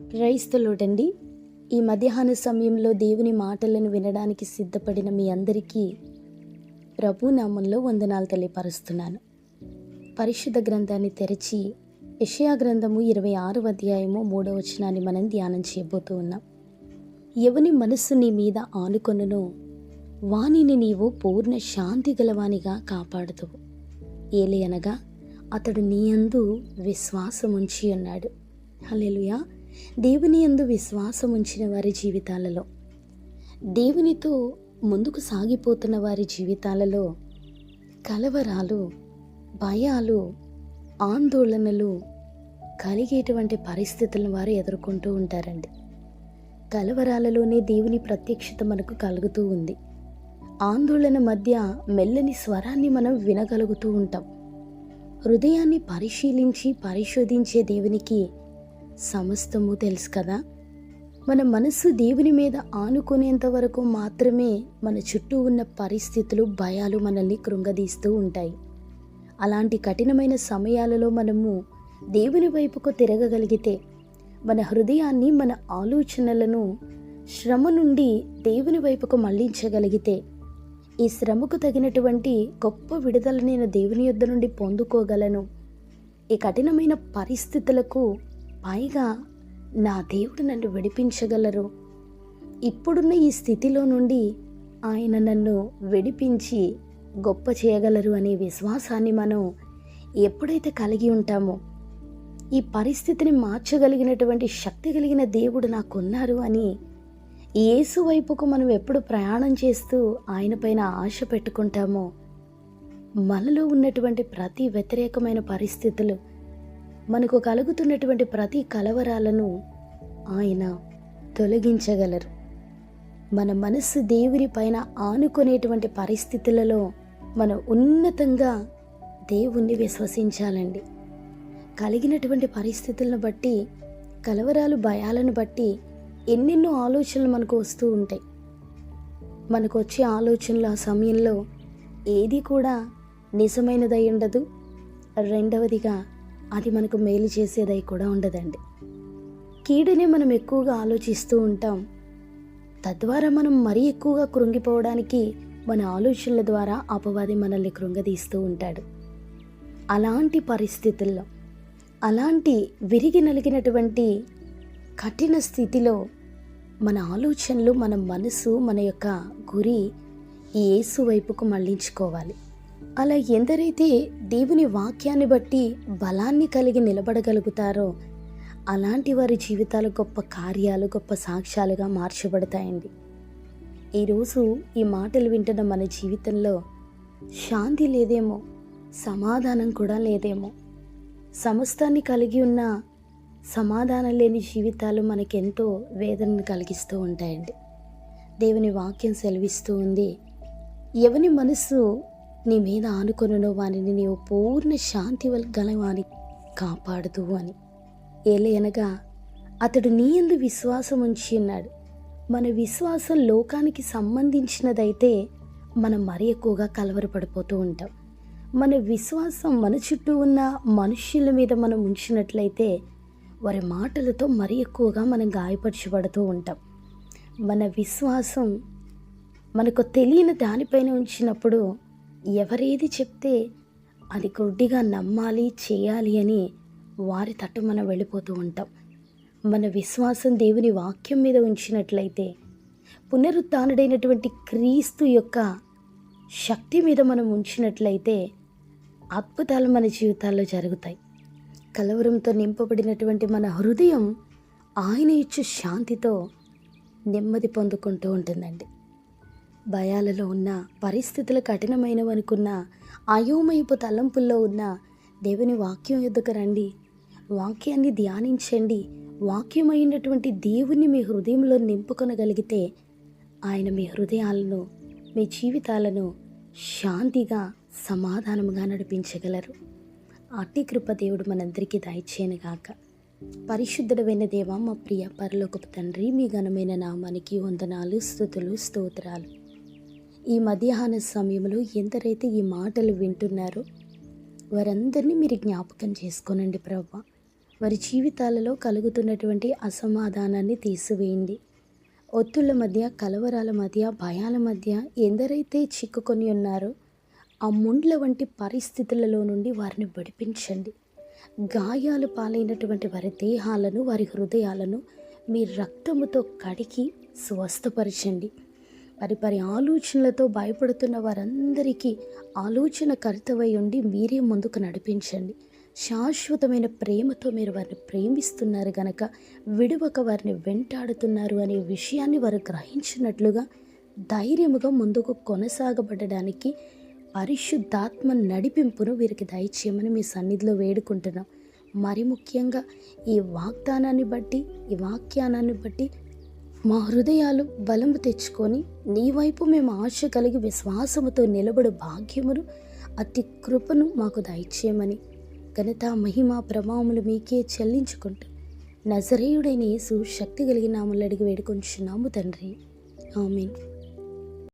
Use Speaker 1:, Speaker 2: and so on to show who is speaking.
Speaker 1: క్రైస్తలుడండి ఈ మధ్యాహ్న సమయంలో దేవుని మాటలను వినడానికి సిద్ధపడిన మీ అందరికీ ప్రభు నామంలో వందనాలు తెలియపరుస్తున్నాను. పరిశుద్ధ గ్రంథాన్ని తెరిచి యషయా గ్రంథము ఇరవై ఆరు అధ్యాయము మూడో వచనాన్ని మనం ధ్యానం చేయబోతూ ఉన్నాం. ఎవని మనస్సు నీ మీద ఆనుకొనునో వానిని నీవు పూర్ణ శాంతి గలవానిగా కాపాడుతువు ఏలి అనగా అతడు నీ అందు విశ్వాసం ఉంచి ఉన్నాడు హల్లెలూయా! దేవుని యందు విశ్వాసం ఉంచిన వారి జీవితాలలో దేవునితో ముందుకు సాగిపోతున్న వారి జీవితాలలో కలవరాలు భయాలు ఆందోళనలు కలిగేటువంటి పరిస్థితులను వారు ఎదుర్కొంటూ ఉంటారండి. కలవరాలలోనే దేవుని ప్రత్యక్షత మనకు కలుగుతూ ఉంది. ఆందోళన మధ్య మెల్లని స్వరాన్ని మనం వినగలుగుతూ ఉంటాం. హృదయాన్ని పరిశీలించి పరిశోధించే దేవునికి సమస్తము తెలుసు కదా? మన మనస్సు దేవుని మీద ఆనుకునేంత వరకు మాత్రమే మన చుట్టూ ఉన్న పరిస్థితులు భయాలు మనల్ని కృంగదీస్తూ ఉంటాయి. అలాంటి కఠినమైన సమయాలలో మనము దేవుని వైపుకు తిరగగలిగితే మన హృదయాన్ని మన ఆలోచనలను శ్రమ నుండి దేవుని వైపుకు మళ్ళించగలిగితే ఈ శ్రమకు తగినటువంటి గొప్ప విడుదల నేను దేవుని యొద్ద నుండి పొందుకోగలను. ఈ కఠినమైన పరిస్థితులకు పైగా నా దేవుడు నన్ను విడిపించగలరు. ఇప్పుడున్న ఈ స్థితిలో నుండి ఆయన నన్ను విడిపించి గొప్ప చేయగలరు అనే విశ్వాసాన్ని మనం ఎప్పుడైతే కలిగి ఉంటామో ఈ పరిస్థితిని మార్చగలిగినటువంటి శక్తి కలిగిన దేవుడు నాకున్నారు అని యేసు వైపుకు మనం ఎప్పుడు ప్రయాణం చేస్తూ ఆయనపైన ఆశ పెట్టుకుంటామో మనలో ఉన్నటువంటి ప్రతి వ్యతిరేకమైన పరిస్థితులు మనకు కలుగుతున్నటువంటి ప్రతి కలవరాలను ఆయన తొలగించగలరు. మన మనస్సు దేవుని పైన ఆనుకునేటువంటి పరిస్థితులలో మనం ఉన్నతంగా దేవుణ్ణి విశ్వసించాలండి. కలిగినటువంటి పరిస్థితులను బట్టి కలవరాలు భయాలను బట్టి ఎన్నెన్నో ఆలోచనలు మనకు వస్తూ ఉంటాయి. మనకు వచ్చే ఆలోచనలు ఆ సమయంలో ఏది కూడా నిజమైనదై ఉండదు. రెండవదిగా అది మనకు మేలు చేసేదై కూడా ఉండదండి. కీడుని మనం ఎక్కువగా ఆలోచిస్తూ ఉంటాం. తద్వారా మనం మరీ ఎక్కువగా కృంగిపోవడానికి మన ఆలోచనల ద్వారా అపవాది మనల్ని కృంగదీస్తూ ఉంటాడు. అలాంటి పరిస్థితుల్లో అలాంటి విరిగి నలిగినటువంటి కఠిన స్థితిలో మన ఆలోచనలు మన మనసు మన యొక్క గురి ఈ యేసు వైపుకు మళ్ళించుకోవాలి. అలా ఎందరైతే దేవుని వాక్యాన్ని బట్టి బలాన్ని కలిగి నిలబడగలుగుతారో అలాంటి వారి జీవితాలు గొప్ప కార్యాలు గొప్ప సాక్ష్యాలుగా మార్చబడతాయండి. ఈరోజు ఈ మాటలు వింటున్న మన జీవితంలో శాంతి లేదేమో సమాధానం కూడా లేదేమో. సమస్తాన్ని కలిగి ఉన్న సమాధానం లేని జీవితాలు మనకెంతో వేదనను కలిగిస్తూ ఉంటాయండి. దేవుని వాక్యం సెలవిస్తూ ఉంది ఎవని మనస్సు నీ మీద ఆనుకొనో వారిని నీవు పూర్ణ శాంతి గల కాపాడుదు కాపాడుతూ అని ఏలయనగా అతడు నీ ఎందు విశ్వాసం ఉంచి ఉన్నాడు. మన విశ్వాసం లోకానికి సంబంధించినదైతే మనం మరీ ఎక్కువగా కలవరపడిపోతూ ఉంటాం. మన విశ్వాసం మన చుట్టూ ఉన్న మనుష్యుల మీద మనం ఉంచినట్లయితే వారి మాటలతో మరీ ఎక్కువగా మనం గాయపరచబడుతూ ఉంటాం. మన విశ్వాసం మనకు తెలియని దానిపైన ఉంచినప్పుడు ఎవరేది చెప్తే అది గుడ్డిగా నమ్మాలి చేయాలి అని వారి తట్టు మనం వెళ్ళిపోతూ ఉంటాం. మన విశ్వాసం దేవుని వాక్యం మీద ఉంచినట్లయితే పునరుత్డైనటువంటి క్రీస్తు యొక్క శక్తి మీద మనం ఉంచినట్లయితే అద్భుతాలు మన జీవితాల్లో జరుగుతాయి. కలవరంతో నింపబడినటువంటి మన హృదయం ఆయన ఇచ్చే శాంతితో నెమ్మది పొందుకుంటూ ఉంటుందండి. భయాలలో ఉన్న పరిస్థితులు కఠినమైనవనుకున్న అయోమయపు తలంపుల్లో ఉన్న దేవుని వాక్యం ఎద్దుకు రండి. వాక్యాన్ని ధ్యానించండి. వాక్యమైనటువంటి దేవుణ్ణి మీ హృదయంలో నింపుకొనగలిగితే ఆయన మీ హృదయాలను మీ జీవితాలను శాంతిగా సమాధానముగా నడిపించగలరు. అట్టి కృప దేవుడు మనందరికీ దయచేయనుగాక. పరిశుద్ధుడమైన దేవ మా ప్రియ పరలోకపు తండ్రి మీ ఘనమైన నామానికి వందనాలు స్థుతులు స్తోత్రాలు. ఈ మధ్యాహ్న సమయంలో ఎందరైతే ఈ మాటలు వింటున్నారో వారందరినీ మీరు జ్ఞాపకం చేసుకోనండి ప్రభా. వారి జీవితాలలో కలుగుతున్నటువంటి అసమాధానాన్ని తీసివేయండి. ఒత్తుల మధ్య కలవరాల మధ్య భయాల మధ్య ఎందరైతే చిక్కుకొని ఉన్నారో ఆ ముండ్ల వంటి పరిస్థితులలో నుండి వారిని విడిపించండి. గాయాలు పాలైనటువంటి వారి దేహాలను వారి హృదయాలను మీ రక్తముతో కడిగి స్వస్థపరచండి. పరిపరి ఆలోచనలతో భయపడుతున్న వారందరికీ ఆలోచన కర్తవై ఉండి మీరే ముందుకు నడిపించండి. శాశ్వతమైన ప్రేమతో మీరు వారిని ప్రేమిస్తున్నారు గనక విడువక వారిని వెంటాడుతున్నారు అనే విషయాన్ని వారు గ్రహించినట్లుగా ధైర్యముగా ముందుకు కొనసాగబడడానికి పరిశుద్ధాత్మ నడిపింపును వీరికి దయచేయమని మీ సన్నిధిలో వేడుకుంటున్నాం. మరి ముఖ్యంగా ఈ వాగ్దానాన్ని బట్టి ఈ వాక్యానాన్ని బట్టి మా హృదయాలు బలము తెచ్చుకొని నీ వైపు మేము ఆశ కలిగి విశ్వాసముతో నిలబడు భాగ్యమును అతి కృపను మాకు దయచేయమని ఘనత మహిమ ప్రభావములు మీకే చెల్లించుకుంటూ నజరేయుడైన యేసు శక్తి కలిగిన నామలు అడిగి వేడుకొంచున్నాము తండ్రి. ఆమెన్.